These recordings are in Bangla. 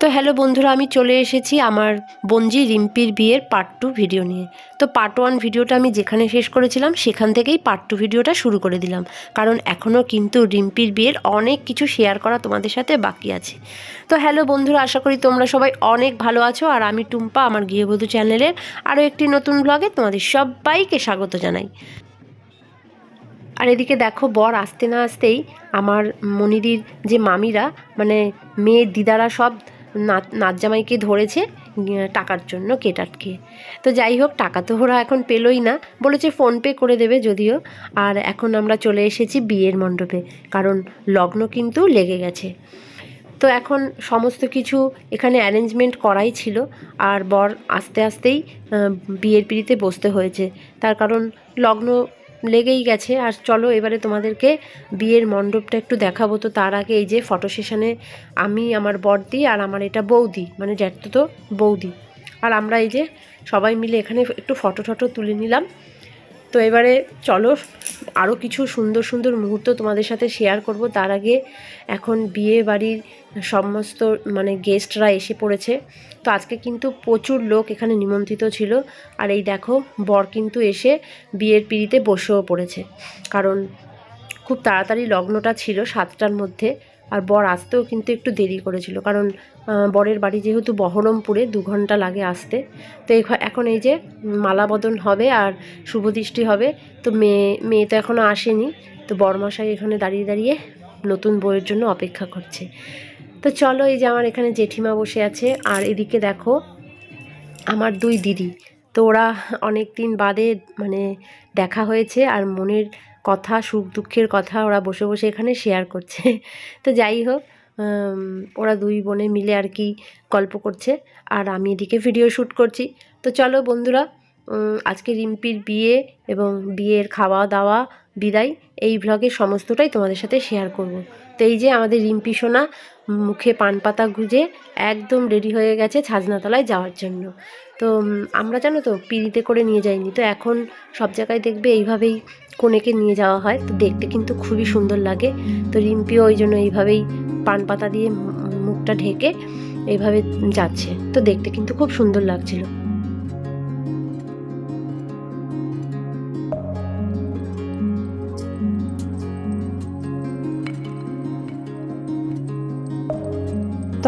তো হ্যালো বন্ধুরা, আমি চলে এসেছি আমার বঞ্জি রিম্পির বিয়ের পার্ট টু ভিডিও নিয়ে। তো পার্ট ওয়ান ভিডিওটা আমি যেখানে শেষ করেছিলাম, সেখান থেকেই পার্ট টু ভিডিওটা শুরু করে দিলাম। কারণ এখনও কিন্তু রিম্পির বিয়ের অনেক কিছু শেয়ার করা তোমাদের সাথে বাকি আছে। তো হ্যালো বন্ধুরা, আশা করি তোমরা সবাই অনেক ভালো আছো, আর আমি টুম্পা, আমার গৃহবধূ চ্যানেলের আরও একটি নতুন ব্লগে তোমাদের সবাইকে স্বাগত জানাই। আর এদিকে দেখো, বর আসতে না আসতেই আমার মনিদির যে মামিরা মানে মেয়ে দিদারা সব নাত জামাইকে ধরেছে টাকার জন্য কেটাটকে তো যাই হোক, টাকা তো ওরা এখন পেলোই না। বলেছে ফোনপে করে দেবে যদিও। আর এখন আমরা চলে এসেছি বিয়ের মণ্ডপে, কারণ লগ্ন কিন্তু লেগে গেছে। তো এখন সমস্ত কিছু এখানে অ্যারেঞ্জমেন্ট করাই ছিল। আর বর আস্তে আস্তেই বিয়ের পিড়িতে বসতে হয়েছে। তার কারণ লগ্ন লেগেই গেছে। আর চলো এবারে তোমাদেরকে বিয়ের মণ্ডপটা একটু দেখাবো। তো তার আগে এই যে ফটো সেশনে আমি, আমার বড়দি আর আমার এটা বৌদি মানে জ্যাঠতো তো বৌদি। আর আমরা এই যে সবাই মিলে এখানে একটু ফটো টটো তুলে নিলাম। তো এবারে চলো আরও কিছু সুন্দর সুন্দর মুহূর্ত তোমাদের সাথে শেয়ার করব। তার আগে এখন বিয়ে বাড়ির সমস্ত মানে গেস্টরা এসে পড়েছে। তো আজকে কিন্তু প্রচুর লোক এখানে নিমন্ত্রিত ছিল। আর এই দেখো, বর কিন্তু এসে বিয়ের পিড়িতে বসেও পড়েছে। কারণ খুব তাড়াতাড়ি লগ্নটা ছিল সাতটার মধ্যে। আর বর আসতেও কিন্তু একটু দেরি করেছিল। কারণ বরের বাড়ি যেহেতু বহরমপুরে, দু ঘণ্টা লাগে আসতে। তো এখ- এখন এই যে মালাবদন হবে আর শুভদৃষ্টি হবে, তো মেয়ে মেয়ে তো এখনও আসেনি। তো বরমশাই এখানে দাঁড়িয়ে দাঁড়িয়ে নতুন বইয়ের জন্য অপেক্ষা করছে। তো চলো এই যে আমার এখানে জেঠিমা বসে আছে। আর এদিকে দেখো, আমার দুই দিদি। তো ওরা অনেক দিন বাদে মানে দেখা হয়েছে আর মনের কথা, সুখ, দুঃখের কথা ওরা বসে বসে এখানে শেয়ার করছে। তো যাই হোক ওরা দুই বোনে মিলে আর কি গল্প করছে। আর আমি এদিকে ভিডিও শ্যুট করছি। তো চলো বন্ধুরা আজকে রিম্পির বিয়ে এবং বিয়ের খাওয়া দাওয়া বিদায়, এই ভ্লগের সমস্তটাই তোমাদের সাথে শেয়ার করব। তো এই যে আমাদের রিম্পি সোনা মুখে পান পাতা গুজে একদম রেডি হয়ে গেছে ছাজনাতলায় যাওয়ার জন্য। তো আমরা জানো তো, পিড়িতে করে নিয়ে যাইনি। তো এখন সব জায়গায় দেখবে এইভাবেই কনেকে নিয়ে যাওয়া হয়। তো দেখতে কিন্তু খুবই সুন্দর লাগে। তো রিম্পিও ওই জন্য এইভাবেই পান পাতা দিয়ে মুখটা ঢেকে এইভাবে যাচ্ছে। তো দেখতে কিন্তু খুব সুন্দর লাগছিল।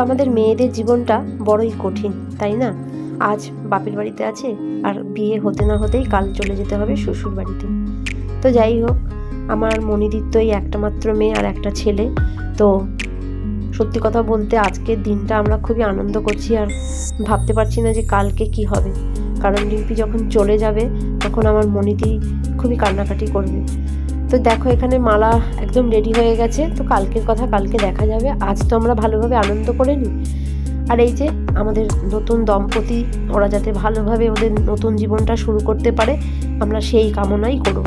আমাদের মেয়েদের জীবনটা বড়ই কঠিন, তাই না? আজ বাপের বাড়িতে আছে, আর বিয়ে হতে না হতেই কাল চলে যেতে হবে শ্বশুর বাড়িতে। তো যাই হোক, আমার মনিদির তো এই একটা মাত্র মেয়ে আর একটা ছেলে। তো সত্যি কথা বলতে আজকের দিনটা আমরা খুবই আনন্দ করছি আর ভাবতে পারছি না যে কালকে কি হবে। কারণ রিম্পি যখন চলে যাবে, তখন আমার মনিদি খুবই কান্নাকাটি করবে। তো দেখো, এখানে মালা একদম রেডি হয়ে গেছে। তো কালকের কথা কালকে দেখা যাবে। আজ তো আমরা ভালোভাবে আনন্দ করে নিই। আর এই যে আমাদের নতুন দম্পতি, ওরা যাতে ভালোভাবে ওদের নতুন জীবনটা শুরু করতে পারে, আমরা সেই কামনাই করব।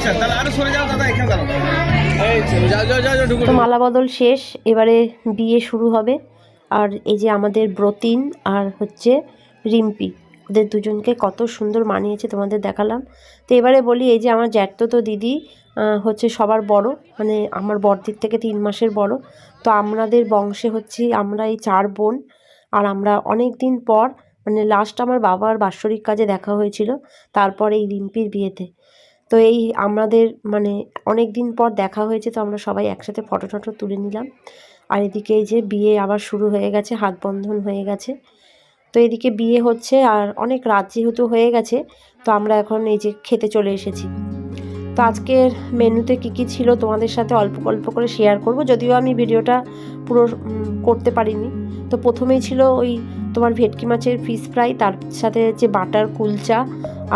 আচ্ছা তাহলে আরও সরে যাও দাদা এখানে দাঁড়াও। যাও যাও যাও যাও ঢুকো তো মালা বদল শেষ এবারে বিয়ে শুরু হবে। আর এই যে আমাদের ব্রতিন আর হচ্ছে রিম্পি ওদের দুজনকে কত সুন্দর মানিয়েছে তোমাদের দেখালাম। তো এবারে বলি এই যে আমার জ্যাঠতো তো দিদি হচ্ছে সবার বড় মানে আমার বড়দির থেকে তিন মাসের বড়। তো আমাদের বংশে হচ্ছে আমরা এই চার বোন আর আমরা অনেক দিন পর মানে লাস্ট আমার বাবার বাৎসরিক কাজে দেখা হয়েছিল তারপর এই রিম্পির বিয়েতে। তো এই আমাদের মানে অনেক দিন পর দেখা হয়েছে, তো আমরা সবাই একসাথে ফটো টটো তুলে নিলাম। আর এদিকে এই যে বিয়ে আবার শুরু হয়ে গেছে, হাত বন্ধন হয়ে গেছে। তো এদিকে বিয়ে হচ্ছে আর অনেক রাত যেহেতু হয়ে গেছে, তো আমরা এখন এই যে খেতে চলে এসেছি। তো আজকের মেনুতে কী কী ছিল তোমাদের সাথে অল্প অল্প করে শেয়ার করব, যদিও আমি ভিডিওটা পুরো করতে পারিনি। তো প্রথমেই ছিল ওই তোমার ভেটকি মাছের ফিশ ফ্রাই তার সাথে যে বাটার কুলচা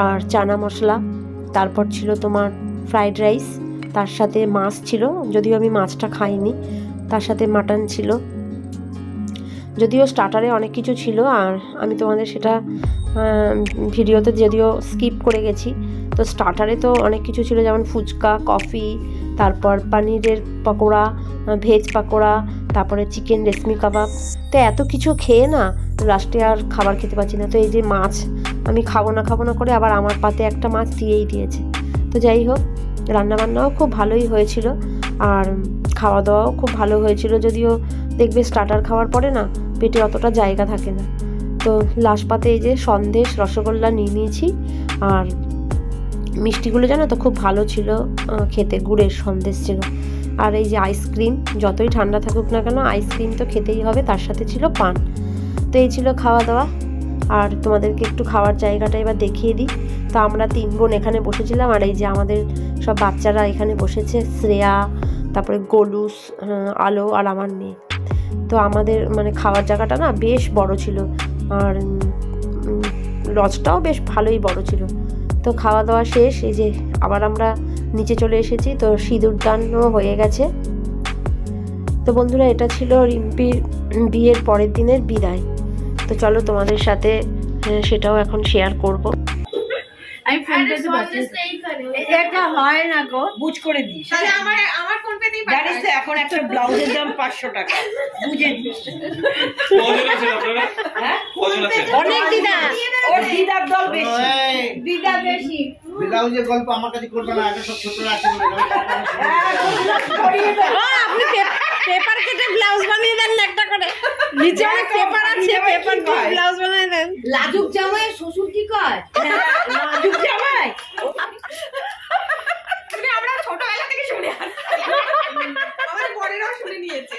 আর চানা মশলা। তারপর ছিল তোমার ফ্রাইড রাইস তার সাথে মাছ ছিল, যদিও আমি মাছটা খাইনি, তার সাথে মাটন ছিল। যদিও স্টার্টারে অনেক কিছু ছিল, আর আমি তোমাদের সেটা ভিডিওতে যদিও স্কিপ করে গেছি, তো স্টার্টারে তো অনেক কিছু ছিল, যেমন ফুচকা কফি তারপর পনিরের পকোড়া ভেজ পকোড়া, তারপরে চিকেন রেশমি কাবাব। তো এত কিছু খেয়ে না লাস্টে আর খাবার খেতে পারছি না। তো এই যে মাছ আমি খাব না খাব না করে আবার আমার পাতে একটা মাছ দিয়েই দিয়েছে। তো যাই হোক, রান্নাবান্নাও খুব ভালোই হয়েছিল আর খাওয়া দাওয়াও খুব ভালো হয়েছিল যদিও দেখবে স্টার্টার খাওয়ার পরে না পেটে অতটা জায়গা থাকে না। তো লাস্ট পাতে এই যে সন্দেশ, রসগোল্লা নিয়ে নিয়েছি আর মিষ্টিগুলো জানো তো খুব ভালো ছিল খেতে গুড়ের সন্দেশ ছিল। আর এই যে আইসক্রিম যতই ঠান্ডা থাকুক না কেন আইসক্রিম তো খেতেই হবে, তার সাথে ছিল পান। তো এই ছিল খাওয়া দাওয়া আর তোমাদেরকে একটু খাওয়ার জায়গাটা এবার দেখিয়ে দিই। তো আমরা তিন বোন এখানে বসেছিলাম, আর এই যে আমাদের সব বাচ্চারা এখানে বসেছে, শ্রেয়া, তারপরে গোলুস আলো আর আমার মেয়ে। তো আমাদের মানে খাওয়ার জায়গাটা না বেশ বড় ছিল, আর লজটাও বেশ ভালোই বড় ছিল। তো খাওয়া দাওয়া শেষ, এই যে আবার আমরা নিচে চলে এসেছি, তো সিঁদুর দানও হয়ে গেছে। তো বন্ধুরা, এটা ছিল রিম্পির বিয়ের পরের দিনের বিদায়। তো চলো তোমাদের সাথে সেটাও এখন শেয়ার করব। আমি ফোন পেতে পাচ্ছি এটা হয় না গো বুঝ করে দিস তাহলে আমার আমার ফোন পে দিয়ে জানিস তো এখন একটা ব্লাউজের দাম পাঁচশো টাকা। বুঝে দিস। কজন আছেন আপনারা? হ্যাঁ? কজন আছেন? অনেক দিদা ওর দিদার দল বেশি। দিদা বেশি। ব্লাউজের গল্প আমার কাছে করবে না এটা সব ছোটরা আছে বলে। আপনি পেপার কেটে ব্লাউজ বানিয়ে দেন একটা করে। নিচে অনেক পেপার আছে পেপার দিয়ে ব্লাউজ বানিয়ে দেন। লাজুক জামাই শ্বশুর কি কয়? লাজুক জামাই? মানে আমরা ছোটবেলা থেকে শুনে আসছি। আমার বড়েরাও শুনে নিয়েছে।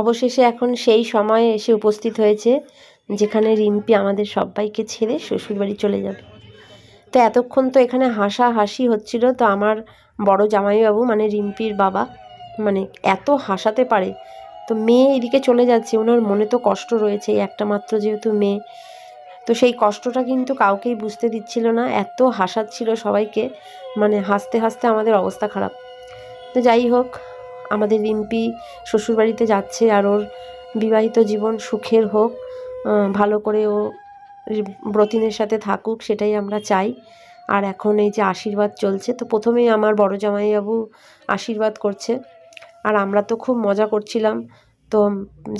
অবশেষে এখন সেই সময়ে এসে উপস্থিত হয়েছে যেখানে রিম্পি আমাদের সবাইকে ছেড়ে শ্বশুরবাড়ি চলে যাবে। তো এতক্ষণ তো এখানে হাসা হাসি হচ্ছিল। তো আমার বড় জামাইবাবু মানে রিম্পির বাবা মানে এত হাসাতে পারে। তো মেয়ে এদিকে চলে যাচ্ছে, ওনার মনে তো কষ্ট রয়েছে একটা মাত্র যেহেতু মেয়ে। তো সেই কষ্টটা কিন্তু কাউকেই বুঝতে দিচ্ছিল না, এত হাসাচ্ছিল সবাইকে মানে হাসতে হাসতে আমাদের অবস্থা খারাপ। তো যাই হোক, আমাদের রিম্পি শ্বশুরবাড়িতে যাচ্ছে আর ওর বিবাহিত জীবন সুখের হোক ভালো করে ও ব্রতিনের সাথে থাকুক সেটাই আমরা চাই। আর এখন এই যে আশীর্বাদ চলছে তো প্রথমেই আমার বড় জামাইবাবু আশীর্বাদ করছে। আর আমরা তো খুব মজা করছিলাম তো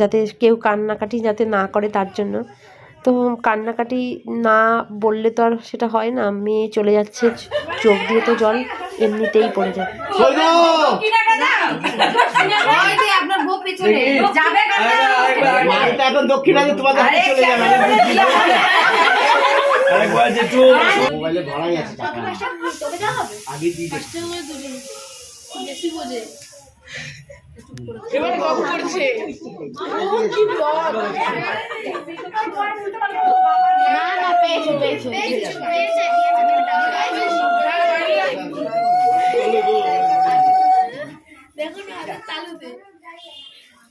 যাতে কেউ কান্নাকাটি যাতে না করে তার জন্য। তো কান্নাকাটি না বললে তো আর সেটা হয় না মেয়ে চলে যাচ্ছে চোখ দিয়ে তো জল এমনিতেই পড়ে যাবে পেছনে যাবে এখন দক্ষিণ আছে তোমাদের চলে যাবে আরেকবার যেটু মোবাইলে ভরাই আছে টাকা আগে দিয়ে। এবার কম করছে না না পেয়েছে পেয়েছে না চালুতে ইয়ে আছে, দাদা আছে, বড় করে কর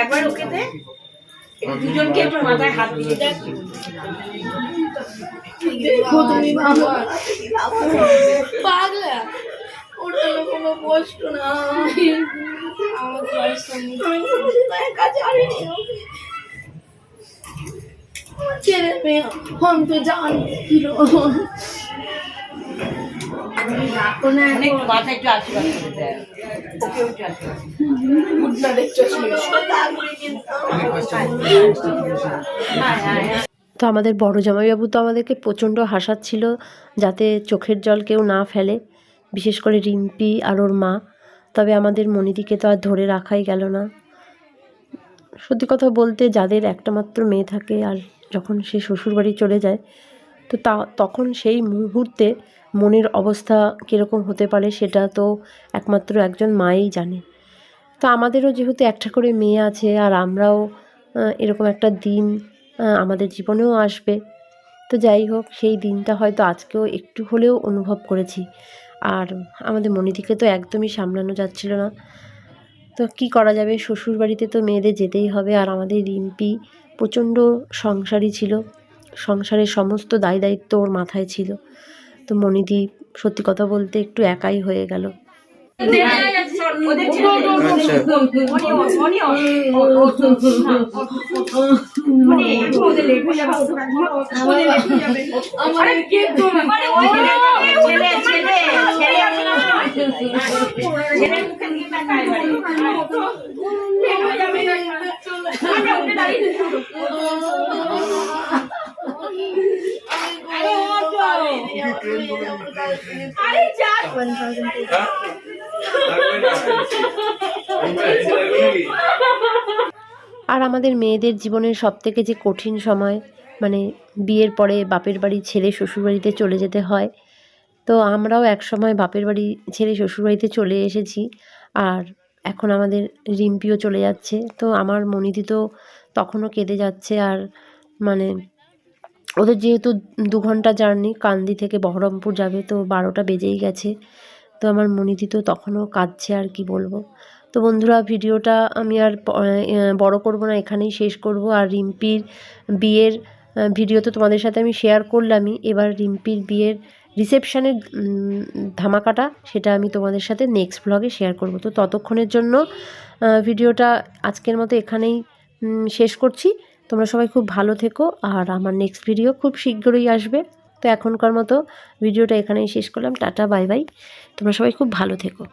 একবার ওকে দে। দুজনকে একটু মাথায় হাত দিয়ে পাগলা। ওর কোনো কষ্ট নাই আমাদের বাড়ির সামনে। মেয়ে তো হ্যাঁ হ্যাঁ হ্যাঁ। তো আমাদের বড় জামাইবাবু তো আমাদেরকে প্রচণ্ড হাসাচ্ছিল যাতে চোখের জল কেউ না ফেলে বিশেষ করে রিম্পি আর ওর মা। তবে আমাদের মনিদিকে তো আর ধরে রাখাই গেল না। সত্যি কথা বলতে যাদের একটা মাত্র মেয়ে থাকে আর যখন সে শ্বশুরবাড়ি চলে যায়, তো তা, তখন সেই মুহূর্তে মনের অবস্থা কীরকম হতে পারে সেটা তো একমাত্র একজন মাই জানে। তো আমাদেরও যেহেতু একটা করে মেয়ে আছে আর আমরাও এরকম একটা দিন আমাদের জীবনেও আসবে। তো যাই হোক, সেই দিনটা হয়তো আজকেও একটু হলেও অনুভব করেছি। আর আমাদের মনিদিকে তো একদমই সামলানো যাচ্ছিল না। তো কি করা যাবে? শ্বশুর বাড়িতে তো মেয়েদের যেতেই হবে আর আমাদের রিম্পি প্রচণ্ড সংসারী ছিল। সংসারের সমস্ত দায় দায়িত্ব ওর মাথায় ছিল। তো মনিদি সত্যি কথা বলতে একটু একাই হয়ে গেল। আরে যা 1000 আর আমাদের মেয়েদের জীবনের সব থেকে যে কঠিন সময় মানে বিয়ের পরে বাপের বাড়ি ছেড়ে শ্বশুরবাড়িতে চলে যেতে হয়, তো আমরাও এক সময় বাপের বাড়ি ছেড়ে শ্বশুরবাড়িতে চলে এসেছি আর এখন আমাদের রিম্পিও চলে যাচ্ছে, তো আমার মনিদি তো তখনও কেঁদে যাচ্ছে আর মানে ওদের যেহেতু দু ঘণ্টা জার্নি, কান্দি থেকে বহরমপুর যাবে, তো বারোটা বেজেই গেছে, তো আমার মনিদি তো তখনও কাঁদছে আর কি বলব। তো বন্ধুরা, ভিডিওটা আমি আর বড় করব না, এখানেই শেষ করব। আর রিম্পির বিয়ের ভিডিও তো তোমাদের সাথে আমি শেয়ার করলামই। এবার রিম্পির বিয়ের রিসেপশানের ধামাকাটা, সেটা আমি তোমাদের সাথে নেক্সট ব্লগে শেয়ার করব। তো ততক্ষণের জন্য ভিডিওটা আজকের মতো এখানেই শেষ করছি। তোমরা সবাই খুব ভালো থেকো, আর আমার নেক্সট ভিডিও খুব শীঘ্রই আসবে। তো এখনকার মতো ভিডিওটা এখানেই শেষ করলাম। Tata, bye bye. তোমরা সবাই খুব ভালো থেকো।